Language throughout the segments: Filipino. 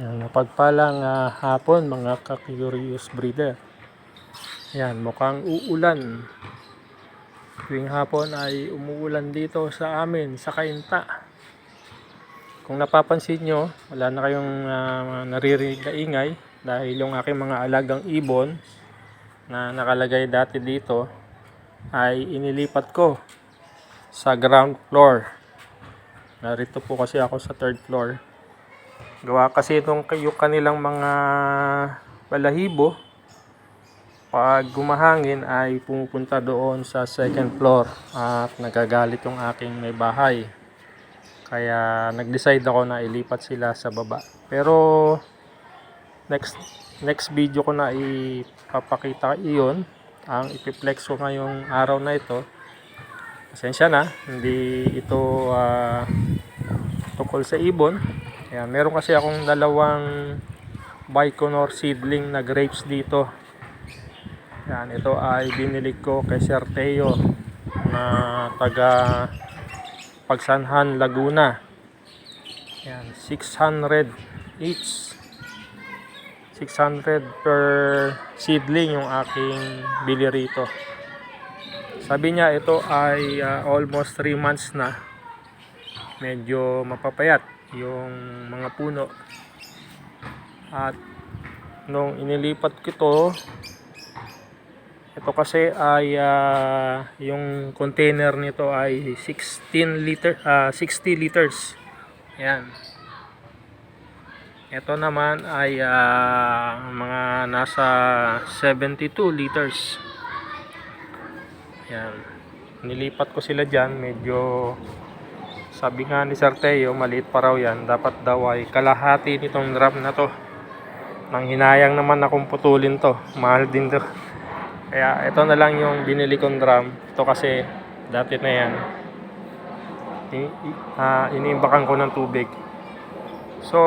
Yan, napagpalang ah, hapon mga ka-curious breeder. Yan, mukhang uulan. Tuwing hapon ay umuulan dito sa amin, sa Kainta. Kung napapansin nyo, wala na kayong ah, naririnig na ingay dahil yung aking mga alagang ibon na nakalagay dati dito ay inilipat ko sa ground floor. Narito po kasi ako sa third floor. Gawa kasi itong yung kanilang mga balahibo pag gumahangin ay pumupunta doon sa second floor at nagagalit yung aking may bahay. Kaya nag-decide ako na ilipat sila sa baba. Pero next next video ko na ipapakita iyon ang ipiplex ko ngayong araw na ito. Pasensya na, hindi ito ah, tungkol sa ibon. Ayan, meron kasi akong dalawang Baikonur seedling na grapes dito. Yan, ito ay binili ko kay Sir Teo na taga Pagsanhan, Laguna. Yan, 600 each. 600 per seedling yung aking bili rito. Sabi niya ito ay ah, almost 3 months na. Medyo mapapayat yung mga puno. At nung inilipat ko to, ito kasi ay ah, yung container nito ay 16 liter ah, 60 liters. Yan. Ito naman ay ah, mga nasa 72 liters. Yan. Nilipat ko sila dyan. Medyo sabi nga ni Sir maliit pa raw yan. Dapat daw ay kalahati nitong drum na to. Nang hinayang naman akong putulin to. Mahal din to. Kaya ito na lang yung binili kong drum. Ito kasi dati na yan. I- i- ah, iniimbakan ko ng tubig. So,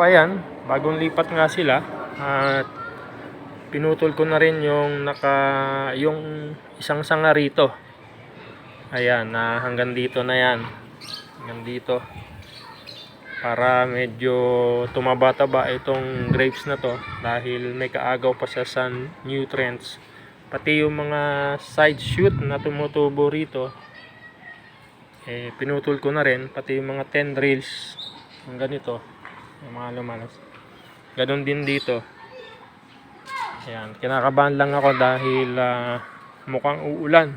ayan. Bagong lipat nga sila. At pinutol ko na rin yung naka yung isang sanga rito. Ayan, na hanggang dito na yan. Hanggang dito. Para medyo tumaba-taba itong grapes na to dahil may kaagaw pa siya sa nutrients. Pati yung mga side shoot na tumutubo rito eh pinutol ko na rin pati yung mga tendrils yung ganito yung mga lumalas ganon din dito Ayan, kinakabahan lang ako dahil ah, mukhang uulan.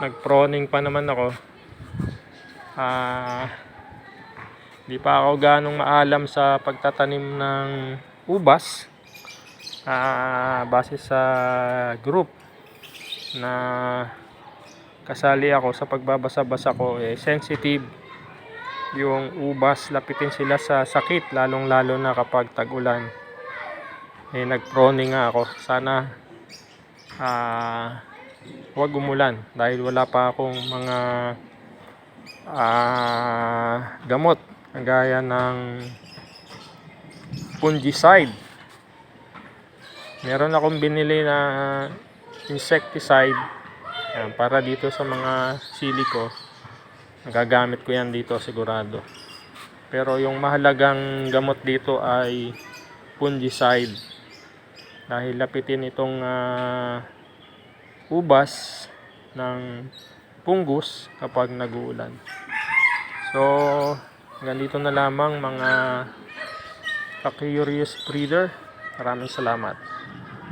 Nag-proning pa naman ako. Ah, di pa ako ganong maalam sa pagtatanim ng ubas. Ah, base sa group na kasali ako sa pagbabasa-basa ko eh sensitive yung ubas. Lapitin sila sa sakit lalong lalo na kapag tag-ulan. Eh nag-proning nga ako. Sana ah huwag umulan dahil wala pa akong mga ah gamot. Gaya ng fungicide. Meron akong binili na insecticide. Yan, para dito sa mga sili ko. Nagagamit ko yan dito sigurado. Pero yung mahalagang gamot dito ay fungicide. Dahil lapitin itong ah, ubas ng pungus kapag nag-uulan. So, ganito na lamang mga ka-curious breeder. Maraming salamat.